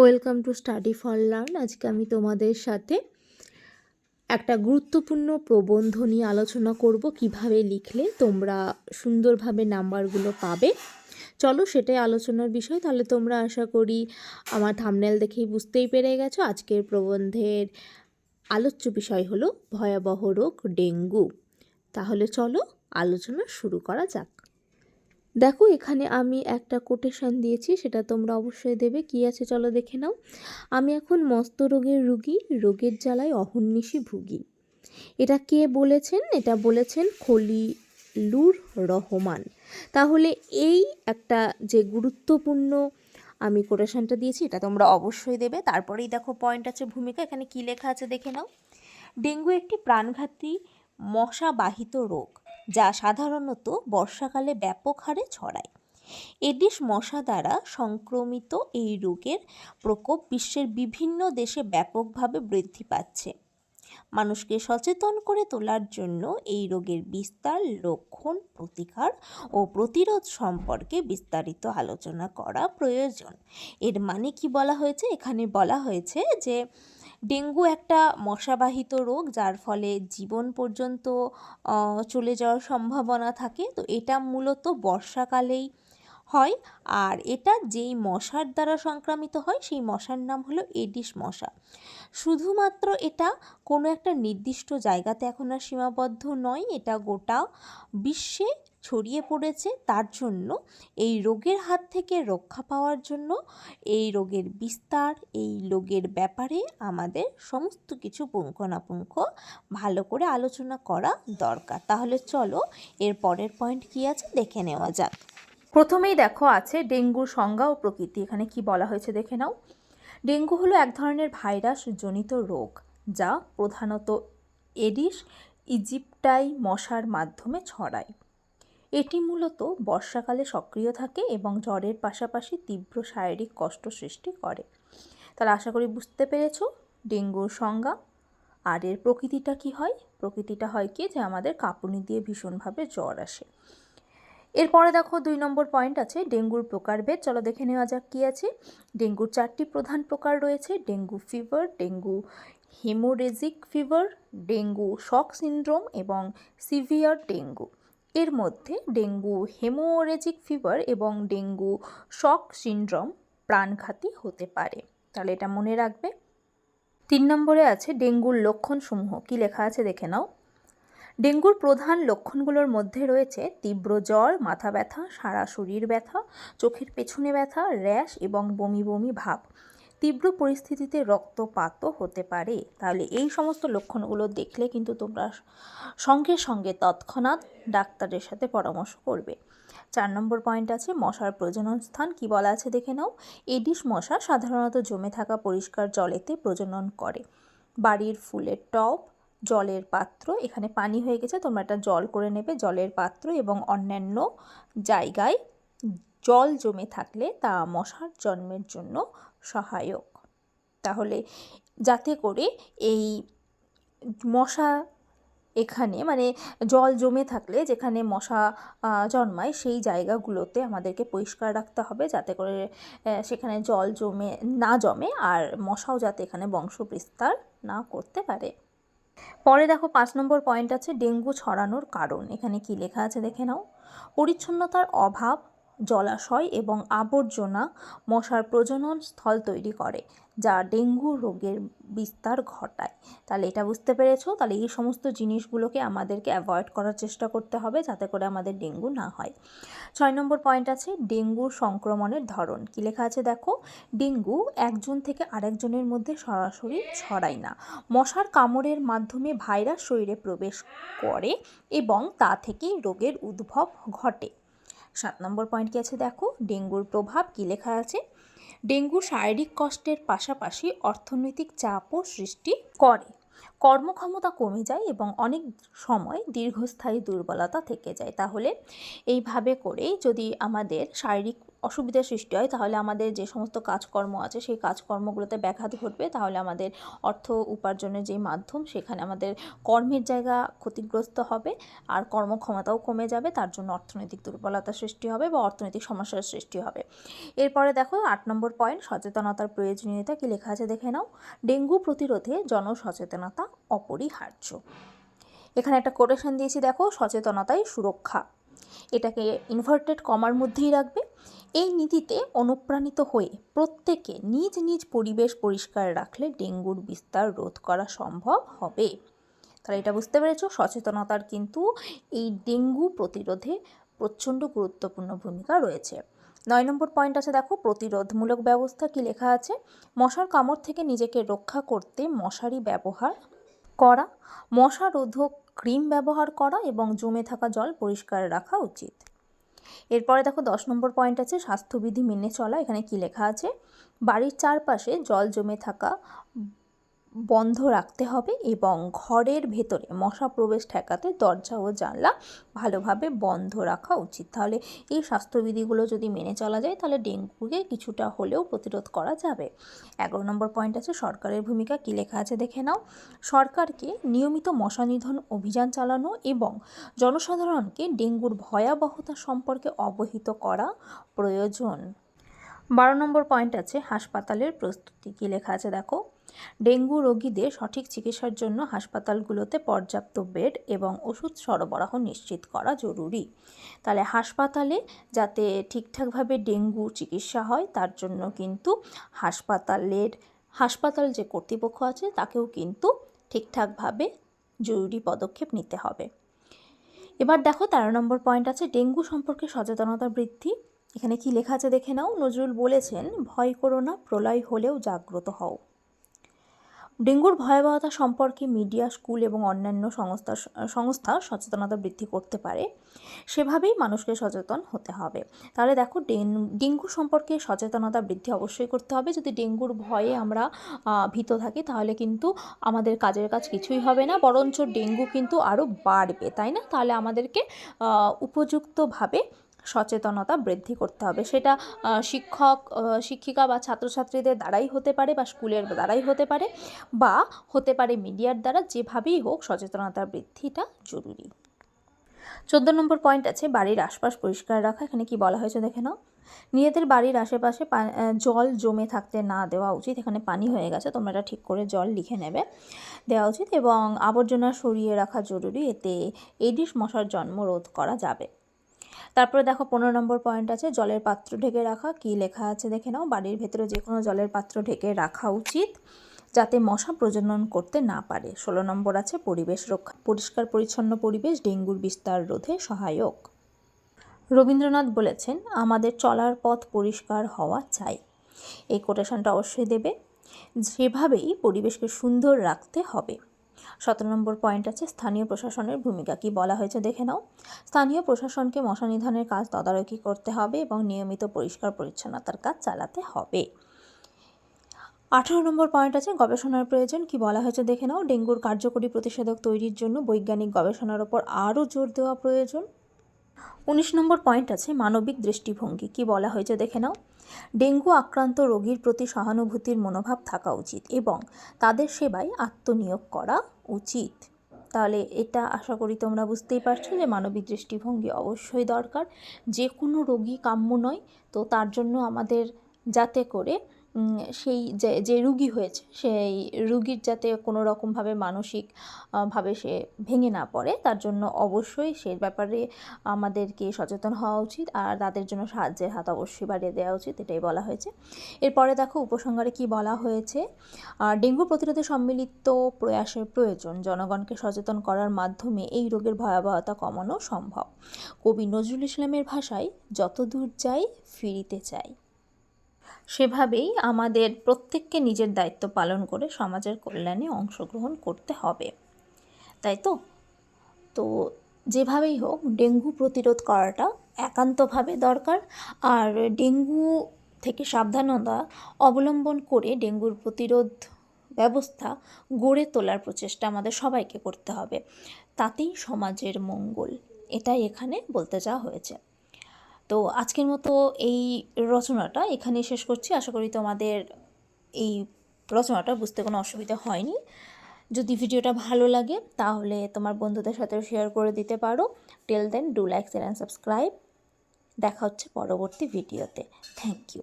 Welcome to study for learn. আজকে আমি তোমাদের সাথে একটা গুরুত্বপূর্ণ প্রবন্ধ নিয়ে আলোচনা করব, কীভাবে লিখলে তোমরা সুন্দরভাবে নাম্বারগুলো পাবে। চলো সেটাই আলোচনার বিষয়। তাহলে তোমরা আশা করি আমার থামনেল দেখেই বুঝতেই পেরে গেছো। আজকের প্রবন্ধের আলোচ্য বিষয় হলো ভয়াবহ রোগ ডেঙ্গু। তাহলে চলো আলোচনা শুরু করা যাক। দেখো, এখানে আমি একটা কোটেশন দিয়েছি, সেটা তোমরা অবশ্যই দেবে। কি আছে চলো দেখে নাও। আমি এখন মস্ত রোগের রুগী, রোগের জ্বালায় অহর্নিশি ভুগি। এটা কে বলেছেন? এটা বলেছেন খলিলুর রহমান। তাহলে এই একটা যে গুরুত্বপূর্ণ আমি কোটেশনটা দিয়েছি, এটা তোমরা অবশ্যই দেবে। তারপরেই দেখো পয়েন্ট আছে ভূমিকা, এখানে কি লেখা আছে দেখে নাও। ডেঙ্গু একটি প্রাণঘাতী মশাবাহিত রোগ। যা সাধারণত বর্ষাকালে ব্যাপক হারে ছড়ায়। এডিস মশা দ্বারা সংক্রমিত এই রোগের প্রকোপ বিশ্বের বিভিন্ন দেশে ব্যাপকভাবে বৃদ্ধি পাচ্ছে। মানুষকে সচেতন করে তোলার জন্য এই রোগের বিস্তার, লক্ষণ, প্রতিকার ও প্রতিরোধ সম্পর্কে বিস্তারিত আলোচনা করা প্রয়োজন। এর মানে কি বলা হয়েছে? এখানে বলা হয়েছে যে ডেঙ্গু একটা মশাবাহিত রোগ, যার ফলে জীবন পর্যন্ত চলে যাওয়ার সম্ভাবনা থাকে। তো এটা মূলত বর্ষাকালেই হয়। আর এটা যেই মশার দ্বারা সংক্রামিত হয়, সেই মশার নাম হলো এডিস মশা। শুধুমাত্র এটা কোনো একটা নির্দিষ্ট জায়গাতে এখন আর সীমাবদ্ধ নয়, এটা গোটা বিশ্বে ছড়িয়ে পড়েছে, তার জন্য এই রোগের হাত থেকে রক্ষা পাওয়ার জন্য এই রোগের বিস্তার, এই রোগের ব্যাপারে আমাদের সমস্ত কিছু পুঙ্খানুপুঙ্খ ভালো করে আলোচনা করা দরকার। তাহলে চলো, এর পরের পয়েন্ট কী আছে দেখে নেওয়া যাক। প্রথমেই দেখো, আছে ডেঙ্গুর সংজ্ঞা ও প্রকৃতি। এখানে কি বলা হয়েছে দেখে নাও। ডেঙ্গু হলো এক ধরনের ভাইরাস জনিত রোগ, যা প্রধানত এডিস, ইজিপ্টাই মশার মাধ্যমে ছড়ায়। এটি মূলত বর্ষাকালে সক্রিয় থাকে এবং জ্বরের পাশাপাশি তীব্র শারীরিক কষ্ট সৃষ্টি করে। তাহলে আশা করি বুঝতে পেরেছ ডেঙ্গুর সংজ্ঞা। আর এর প্রকৃতিটা কি হয়? প্রকৃতিটা হয় কি যে আমাদের কাঁপুনি দিয়ে ভীষণভাবে জ্বর আসে। এরপরে দেখো দুই নম্বর পয়েন্ট আছে ডেঙ্গুর প্রকারভেদ। চলো দেখে নেওয়া যাক কী আছে। ডেঙ্গুর চারটি প্রধান প্রকার রয়েছে। Dengue fever dengue haemorrhagic fever dengue shock syndrome এবং সিভিয়ার ডেঙ্গু। এর মধ্যে ডেঙ্গু হেমোরেজিক ফিভার এবং ডেঙ্গু শক সিন্ড্রোম প্রাণঘাতী হতে পারে। তাহলে এটা মনে রাখবে। তিন নম্বরে আছে ডেঙ্গুর লক্ষণসমূহ। কি লেখা আছে দেখে নাও। ডেঙ্গুর প্রধান লক্ষণগুলোর মধ্যে রয়েছে তীব্র জ্বর, মাথা ব্যথা, সারা শরীর ব্যথা, চোখের পেছনে ব্যথা, র্যাশ এবং বমি বমি ভাব। তীব্র পরিস্থিতিতে রক্তপাতও হতে পারে। তাহলে এই সমস্ত লক্ষণগুলো দেখলে কিন্তু তোমরা সঙ্গে সঙ্গে তৎক্ষণাৎ ডাক্তারের সাথে পরামর্শ করবে। চার নম্বর পয়েন্ট আছে, মশার প্রজনন স্থান কি বলা আছে দেখে নাও। এডিস মশা সাধারণত জমে থাকা পরিষ্কার জলেতে প্রজনন করে। বাড়ির ফুলের টব, জলের পাত্র, এখানে পানি হয়ে গেছে, তোমরা একটা জল করে নেবে, জলের পাত্র এবং অন্যান্য জায়গায় জল জমে থাকলে তা মশার জন্মের জন্য সহায়ক। তাহলে যাতে করে এই মশা এখানে মানে জল জমে থাকলে যেখানে মশা জন্মায় সেই জায়গাগুলোতে আমাদেরকে পরিষ্কার রাখতে হবে যাতে করে সেখানে জল জমে, না জমে আর মশাও যাতে এখানে বংশ বিস্তার না করতে পারে। পরে দেখো পাঁচ নম্বর পয়েন্ট আছে ডেঙ্গু ছড়ানোর কারণ। এখানে কি লেখা আছে দেখে নাও? পরিচ্ছন্নতার অভাব জলাশয় এবং আবর্জনা মশার প্রজনন স্থল তৈরি করে, যা ডেঙ্গু রোগের বিস্তার ঘটায়। তাহলে এটা বুঝতে পেরেছ? তাহলে এই সমস্ত জিনিসগুলোকে আমাদেরকে অ্যাভয়েড করার চেষ্টা করতে হবে যাতে করে আমাদের ডেঙ্গু না হয়। ছয় নম্বর পয়েন্ট আছে ডেঙ্গুর সংক্রমণের ধরন। কী লেখা আছে দেখো? ডেঙ্গু একজন থেকে আরেকজনের মধ্যে সরাসরি ছড়ায় না। মশার কামড়ের মাধ্যমে ভাইরাস শরীরে প্রবেশ করে এবং তা থেকেই রোগের উদ্ভব ঘটে। সাত নম্বর পয়েন্ট কি আছে দেখো? ডেঙ্গুর প্রভাব কী লেখা আছে? ডেঙ্গু শারীরিক কষ্টের পাশাপাশি অর্থনৈতিক চাপও সৃষ্টি করে। কর্মক্ষমতা কমে যায় এবং অনেক সময় দীর্ঘস্থায়ী দুর্বলতা থেকে যায়। তাহলে এইভাবে করেই যদি আমাদের শারীরিক অসুবিধার সৃষ্টি হয়, তাহলে আমাদের যে সমস্ত কাজকর্ম আছে, সেই কাজকর্মগুলোতে ব্যাঘাত ঘটবে। তাহলে আমাদের অর্থ উপার্জনের যে মাধ্যম, সেখানে আমাদের কর্মের জায়গা ক্ষতিগ্রস্ত হবে আর কর্মক্ষমতাও কমে যাবে। তার জন্য অর্থনৈতিক দুর্বলতার সৃষ্টি হবে বা অর্থনৈতিক সমস্যার সৃষ্টি হবে। এরপরে দেখো, আট নম্বর পয়েন্ট, সচেতনতার প্রয়োজনীয়তা কি লেখা আছে দেখে নাও। ডেঙ্গু প্রতিরোধে জনসচেতনতা অপরিহার্য। এখানে একটা কোটেশন দিয়েছি, দেখো, সচেতনতাই সুরক্ষা। এটাকে ইনভার্টেড কমার মধ্যেই রাখবে। এই নীতিতে অনুপ্রাণিত হয়ে প্রত্যেকে নিজ নিজ পরিবেশ পরিষ্কার রাখলে ডেঙ্গুর বিস্তার রোধ করা সম্ভব হবে। তাহলে এটা বুঝতে পেরেছ? সচেতনতার কিন্তু এই ডেঙ্গু প্রতিরোধে প্রচণ্ড গুরুত্বপূর্ণ ভূমিকা রয়েছে। নয় নম্বর পয়েন্ট আছে, দেখো, প্রতিরোধমূলক ব্যবস্থা কি লেখা আছে? মশার কামড় থেকে নিজেকে রক্ষা করতে মশারি ব্যবহার করা, মশারোধক ক্রিম ব্যবহার করা এবং জমে থাকা জল পরিষ্কার রাখা উচিত। এরপরে দেখো দশ নম্বর পয়েন্ট আছে, স্বাস্থ্যবিধি মেনে চলা। এখানে কি লেখা আছে? বাড়ির চারপাশে জল জমে থাকা বন্ধ রাখতে হবে এবং ঘরের ভেতরে মশা প্রবেশ ঠেকাতে দরজা ও জানলা ভালোভাবে বন্ধ রাখা উচিত। তাহলে এই স্বাস্থ্যবিধিগুলো যদি মেনে চলা যায়, তাহলে ডেঙ্গুকে কিছুটা হলেও প্রতিরোধ করা যাবে। এগারো নম্বর পয়েন্ট আছে, সরকারের ভূমিকা কী লেখা আছে দেখে নাও। সরকারকে নিয়মিত মশা নিধন অভিযান চালানো এবং জনসাধারণকে ডেঙ্গুর ভয়াবহতা সম্পর্কে অবহিত করা প্রয়োজন। বারো নম্বর পয়েন্ট আছে, হাসপাতালের প্রস্তুতি কী লেখা আছে দেখো। ডেঙ্গু রোগীদের সঠিক চিকিৎসার জন্য হাসপাতালগুলোতে পর্যাপ্ত বেড এবং ওষুধ সরবরাহ নিশ্চিত করা জরুরি। তাহলে হাসপাতালে যাতে ঠিকঠাকভাবে ডেঙ্গু চিকিৎসা হয়, তার জন্য কিন্তু হাসপাতালের, হাসপাতাল যে কর্তৃপক্ষ আছে, তাকেও কিন্তু ঠিকঠাকভাবে জরুরি পদক্ষেপ নিতে হবে। এবার দেখো তেরো নম্বর পয়েন্ট আছে, ডেঙ্গু সম্পর্কে সচেতনতা বৃদ্ধি। এখানে কি লেখা আছে দেখে নাও। নজরুল বলেছেন, ভয় করো না, প্রলয় হলেও জাগ্রত হও। ডেঙ্গুর ভয়াবহতা সম্পর্কে মিডিয়া, স্কুল এবং অন্যান্য সংস্থা সংস্থা সচেতনতা বৃদ্ধি করতে পারে, সেভাবেই মানুষকে সচেতন হতে হবে। তাহলে দেখো ডেঙ্গু সম্পর্কে সচেতনতা বৃদ্ধি অবশ্যই করতে হবে। যদি ডেঙ্গুর ভয়ে আমরা ভীত থাকি, তাহলে কিন্তু আমাদের কাজের কাজ কিছুই হবে না, বরঞ্চ ডেঙ্গু কিন্তু আরও বাড়বে, তাই না? তাহলে আমাদেরকে উপযুক্তভাবে সচেতনতা বৃদ্ধি করতে হবে। সেটা শিক্ষক শিক্ষিকা বা ছাত্রছাত্রীদের দ্বারাই হতে পারে বা স্কুলের দ্বারাই হতে পারে বা হতে পারে মিডিয়ার দ্বারা, যেভাবেই হোক সচেতনতা বৃদ্ধিটা জরুরি। চোদ্দ নম্বর পয়েন্ট আছে, বাড়ির আশপাশ পরিষ্কার রাখা। এখানে কি বলা হয়েছে দেখে নাও? নিজেদের বাড়ির আশেপাশে জল জমে থাকতে না দেওয়া উচিত। এখানে পানি হয়ে গেছে, তোমরা এটা ঠিক করে জল লিখে নেবে। দেওয়া উচিত এবং আবর্জনা সরিয়ে রাখা জরুরি। এতে এডিস মশার জন্ম রোধ করা যাবে। তারপরে দেখো পনেরো নম্বর পয়েন্ট আছে, জলের পাত্র ঢেকে রাখা। কি লেখা আছে দেখে নাও। বাড়ির ভেতরে যে কোনো জলের পাত্র ঢেকে রাখা উচিত, যাতে মশা প্রজনন করতে না পারে। ষোলো নম্বর আছে পরিবেশ রক্ষা, পরিষ্কার পরিচ্ছন্ন পরিবেশ, ডেঙ্গুর বিস্তার রোধে সহায়ক। রবীন্দ্রনাথ বলেছেন, আমাদের চলার পথ পরিষ্কার হওয়া চাই। এই কোটেশনটা অবশ্যই দেবে। সেভাবেই পরিবেশকে সুন্দর রাখতে হবে সতেরো নম্বর পয়েন্ট আছে, স্থানীয় প্রশাসনের ভূমিকা কি বলা হয়েছে দেখে নাও। স্থানীয় প্রশাসনকে মশা নিধনের কাজ তদারকি করতে হবে এবং নিয়মিত পরিষ্কার পরিচ্ছন্নতার কাজ চালাতে হবে। আঠারো নম্বর পয়েন্ট আছে, গবেষণার প্রয়োজন কি বলা হয়েছে দেখে নাও। ডেঙ্গুর কার্যকরী প্রতিষেধক তৈরির জন্য বৈজ্ঞানিক গবেষণার ওপর আরও জোর দেওয়া প্রয়োজন। উনিশ নম্বর পয়েন্ট আছে মানবিক দৃষ্টিভঙ্গি। কি বলা হয়েছে দেখে নাও? ডেঙ্গু আক্রান্ত রোগীর প্রতি সহানুভূতির মনোভাব থাকা উচিত এবং তাদের সেবায় আত্মনিয়োগ করা উচিত। তাহলে এটা আশা করি তোমরা বুঝতেই পারছ যে মানবিক দৃষ্টিভঙ্গি অবশ্যই দরকার। যে কোনো রোগী কাম্য নয়, তো তার জন্য আমাদের যাতে করে সেই যে যে রুগী হয়েছে সেই রুগীর যাতে কোনো রকমভাবে মানসিক আহ, ভাবে সে ভেঙে না পড়ে তার জন্য অবশ্যই সে ব্যাপারে আমাদেরকে সচেতন হওয়া উচিত আর তাদের জন্য সাহায্যের হাত অবশ্যই বাড়িয়ে দেওয়া উচিত এটাই বলা হয়েছে। এরপরে দেখো উপসংহারে কি বলা হয়েছে? ডেঙ্গু প্রতিরোধে সম্মিলিত প্রয়াসের প্রয়োজন জনগণকে সচেতন করার মাধ্যমে এই রোগের ভয়াবহতা কমানো সম্ভব। কবি নজরুল ইসলামের ভাষায় যত দূর যাই ফিরিতে চাই। সেভাবেই আমাদের প্রত্যেককে নিজের দায়িত্ব পালন করে সমাজের কল্যাণে অংশগ্রহণ করতে হবে। তাই তো? তো যেভাবেই হোক, ডেঙ্গু প্রতিরোধ করাটা একান্তভাবে দরকার আর ডেঙ্গু থেকে সাবধানতা অবলম্বন করে ডেঙ্গুর প্রতিরোধ ব্যবস্থা গড়ে তোলার প্রচেষ্টা আমাদের সবাইকে করতে হবে। তাতেই সমাজের মঙ্গল। এটাই এখানে বলতে যাওয়া হয়েছে। তো আজকের মতো এই রচনাটা এখানে শেষ করছি। আশা করি তোমাদের এই রচনাটা বুঝতে কোনো অসুবিধা হয়নি। যদি ভিডিওটা ভালো লাগে, তাহলে তোমার বন্ধুদের সাথে শেয়ার করে দিতে পারো। Tell then do like share and subscribe দেখা হচ্ছে পরবর্তী ভিডিওতে। Thank you